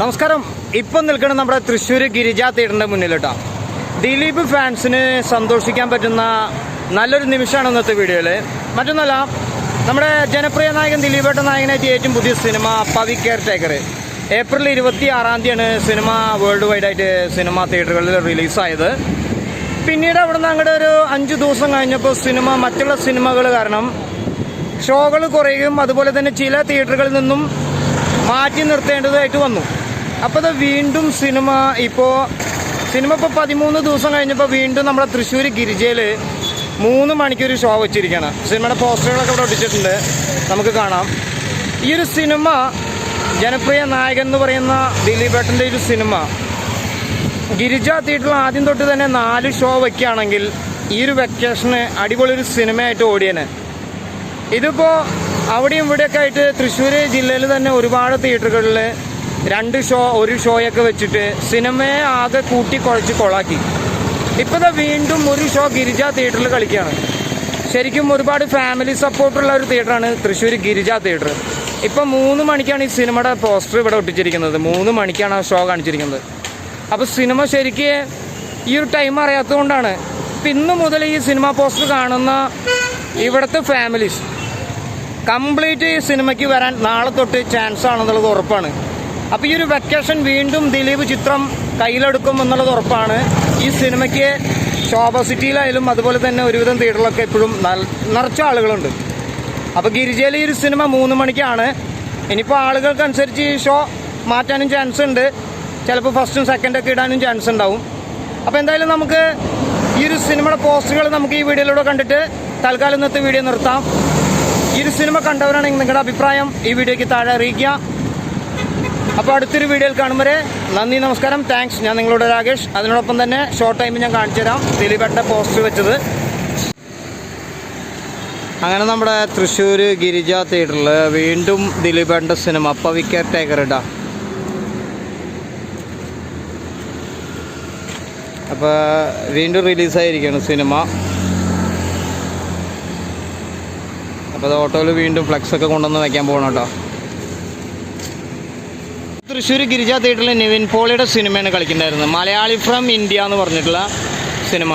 നമസ്കാരം. ഇപ്പം നിൽക്കുന്നത് നമ്മുടെ തൃശ്ശൂർ ഗിരിജാ തിയേറ്ററിന്റെ മുന്നിൽ കേട്ടോ ദിലീപ് ഫാൻസിന് സന്തോഷിക്കാൻ പറ്റുന്ന നല്ലൊരു നിമിഷമാണ് ഇന്നത്തെ വീഡിയോയിൽ മറ്റൊന്നല്ല നമ്മുടെ ജനപ്രിയ നായകൻ ദിലീപേട്ട നായകനായിട്ട് ഏറ്റവും പുതിയ cinema Pavi caretaker April ഇരുപത്തി ആറാം തീയതിയാണ് സിനിമ വേൾഡ് വൈഡ് ആയിട്ട് സിനിമ തിയേറ്ററുകളിൽ റിലീസായത് പിന്നീട് അവിടെ നിന്ന് അങ്ങോട്ട് ഒരു അഞ്ച് ദിവസം കഴിഞ്ഞപ്പോൾ സിനിമ മറ്റുള്ള സിനിമകൾ കാരണം ഷോകൾ കുറയുകയും അതുപോലെ തന്നെ ചില തിയേറ്ററുകളിൽ നിന്നും മാറ്റി നിർത്തേണ്ടതായിട്ട് വന്നു. അപ്പോൾ വീണ്ടും സിനിമ ഇപ്പോൾ സിനിമ ഇപ്പോൾ പതിമൂന്ന് ദിവസം കഴിഞ്ഞപ്പോൾ വീണ്ടും നമ്മുടെ തൃശ്ശൂർ ഗിരിജയിൽ മൂന്ന് മണിക്കൊരു ഷോ വെച്ചിരിക്കുകയാണ് സിനിമയുടെ പോസ്റ്ററുകളൊക്കെ ഇവിടെ ഒട്ടിച്ചിട്ടുണ്ട്. നമുക്ക് കാണാം. ഈ ഒരു സിനിമ ജനപ്രിയ നായകൻ എന്ന് പറയുന്ന ദിലീപേട്ടന്റെ ഒരു സിനിമ. ഗിരിജ തിയേറ്ററിൽ ആദ്യം തൊട്ട് തന്നെ നാല് ഷോ വയ്ക്കുകയാണെങ്കിൽ ഈ ഒരു വെക്കേഷന് അടിപൊളി ഒരു സിനിമയായിട്ട് ഓടിയനെ. ഇതിപ്പോ അവിടെയും ഇവിടെയൊക്കെ ആയിട്ട് തൃശ്ശൂർ ജില്ലയിൽ തന്നെ ഒരുപാട് തിയേറ്ററുകളിൽ രണ്ട് ഷോ ഒരു ഷോയൊക്കെ വെച്ചിട്ട് സിനിമയെ ആകെ കൂട്ടി കുഴച്ച് കൊളാക്കി. ഇപ്പോഴത്തെ വീണ്ടും ഒരു ഷോ ഗിരിജ തിയേറ്ററിൽ കളിക്കുകയാണ് ശരിക്കും ഒരുപാട് ഫാമിലി സപ്പോർട്ടുള്ള ഒരു തിയേറ്ററാണ് തൃശ്ശൂർ ഗിരിജ തിയേറ്റർ ഇപ്പം മൂന്ന് മണിക്കാണ് ഈ സിനിമയുടെ പോസ്റ്റർ ഇവിടെ ഒട്ടിച്ചിരിക്കുന്നത്. മൂന്ന് മണിക്കാണ് ആ ഷോ കാണിച്ചിരിക്കുന്നത്. അപ്പോൾ സിനിമ ശരിക്ക് ഈ ഒരു ടൈം അറിയാത്തതുകൊണ്ടാണ്. ഇപ്പം ഇന്ന് മുതൽ ഈ സിനിമ പോസ്റ്റർ കാണുന്ന ഇവിടുത്തെ ഫാമിലീസ് കംപ്ലീറ്റ് സിനിമയ്ക്ക് വരാൻ നാളെ തൊട്ട് ചാൻസ് ആണെന്നുള്ളത് ഉറപ്പാണ്. അപ്പോൾ ഈ ഒരു വെക്കേഷൻ വീണ്ടും ദിലീപ് ചിത്രം കയ്യിലെടുക്കും എന്നുള്ളത് ഉറപ്പാണ്. ഈ സിനിമയ്ക്ക് ശോഭ സിറ്റിയിലായാലും അതുപോലെ തന്നെ ഒരുവിധം തിയേറ്ററിലൊക്കെ എപ്പോഴും നിറച്ച ആളുകളുണ്ട്. അപ്പോൾ ഗിരിജയിൽ ഈ ഒരു സിനിമ മൂന്ന് മണിക്കാണ്. ഇനിയിപ്പോൾ ആളുകൾക്കനുസരിച്ച് ഈ ഷോ മാറ്റാനും ചാൻസ് ഉണ്ട്. ചിലപ്പോൾ ഫസ്റ്റും സെക്കൻഡൊക്കെ ഇടാനും ചാൻസ് ഉണ്ടാവും. അപ്പോൾ എന്തായാലും നമുക്ക് ഈ ഒരു സിനിമയുടെ പോസ്റ്ററുകൾ നമുക്ക് ഈ വീഡിയോയിലൂടെ കണ്ടിട്ട് തൽക്കാലം ഇന്നത്തെ വീഡിയോ നിർത്താം. ഈ ഒരു സിനിമ കണ്ടവരാണെങ്കിൽ നിങ്ങളുടെ അഭിപ്രായം. ഈ വീഡിയോയ്ക്ക് താഴെ അറിയിക്കുക. അപ്പോൾ അടുത്തൊരു വീഡിയോയിൽ കാണും വരെ നന്ദി നമസ്കാരം. താങ്ക്സ് ഞാൻ നിങ്ങളോട് രാകേഷ്. അതിനോടൊപ്പം തന്നെ ഷോർട്ട് ടൈമിൽ ഞാൻ കാണിച്ചു തരാം. ദിലീപേട്ട പോസ്റ്റർ വെച്ചത്. അങ്ങനെ നമ്മുടെ തൃശ്ശൂർ ഗിരിജ തിയേറ്ററിൽ വീണ്ടും ദിലീപേട്ട സിനിമ. പവിക്കർ ഇടാ. അപ്പോൾ വീണ്ടും റിലീസായിരിക്കുകയാണ് സിനിമ. അപ്പോൾ ഓട്ടോയിൽ വീണ്ടും ഫ്ലെക്സ് ഒക്കെ കൊണ്ടുവന്ന് വയ്ക്കാൻ പോകണം കേട്ടോ. തൃശ്ശൂർ ഗിരിജ തിയേറ്ററിൽ നിവിൻ പോളിയുടെ സിനിമയാണ് കളിക്കുന്നുണ്ടായിരുന്നത് മലയാളി ഫ്രം ഇന്ത്യ എന്ന് പറഞ്ഞിട്ടുള്ള സിനിമ.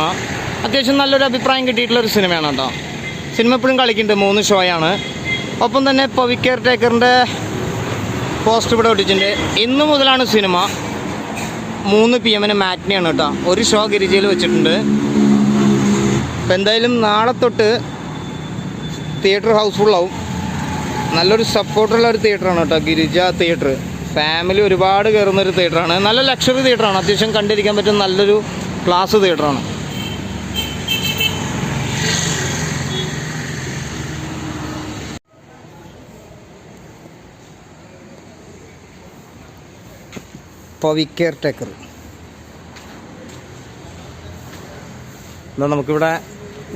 അത്യാവശ്യം നല്ലൊരു അഭിപ്രായം കിട്ടിയിട്ടുള്ള ഒരു സിനിമയാണ് കേട്ടോ. സിനിമ എപ്പോഴും കളിക്കുന്നുണ്ട് മൂന്ന് ഷോയാണ് ഒപ്പം തന്നെ പവിക്കർ ടേക്കറിന്റെ പോസ്റ്റ് ഇവിടെ ഒട്ടിച്ചിട്ടുണ്ട്. ഇന്ന് മുതലാണ് സിനിമ. മൂന്ന് പി എമ്മിന് മാറ്റിനെയാണ് കേട്ടോ. ഒരു ഷോ ഗിരിജയിൽ വെച്ചിട്ടുണ്ട്. അപ്പോൾ എന്തായാലും നാളെ തൊട്ട് തിയേറ്റർ ഹൗസ്ഫുള്ളാവും. നല്ലൊരു സപ്പോർട്ടുള്ള ഒരു തിയേറ്ററാണ് കേട്ടോ ഗിരിജ തിയേറ്റർ. ഫാമിലി ഒരുപാട് കയറുന്ന ഒരു തിയേറ്ററാണ്. നല്ല ലക്ഷറി തിയേറ്ററാണ്. അത്യാവശ്യം കണ്ടിരിക്കാൻ പറ്റുന്ന നല്ലൊരു ക്ലാസ് തിയേറ്ററാണ്. പവിക്കർ ടേക്കർ. എന്നാൽ നമുക്കിവിടെ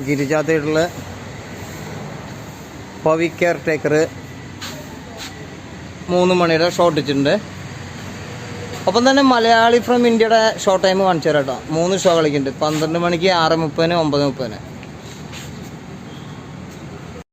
ഗിരിജ തിയേറ്ററിൽ പവി കെയർ ടേക്കർ മൂന്ന് മണിയുടെ ഷോട്ട് ഇട്ടിട്ടുണ്ട് ഒപ്പം തന്നെ മലയാളി ഫ്രം ഇന്ത്യയുടെ ഷോർട്ട് ടൈം കാണിച്ചു തരാം കേട്ടോ. മൂന്ന് ഷോ കളിക്കുന്നുണ്ട്. പന്ത്രണ്ട് മണിക്ക് ആറ് മുപ്പതിന് ഒമ്പത് മുപ്പതിന്.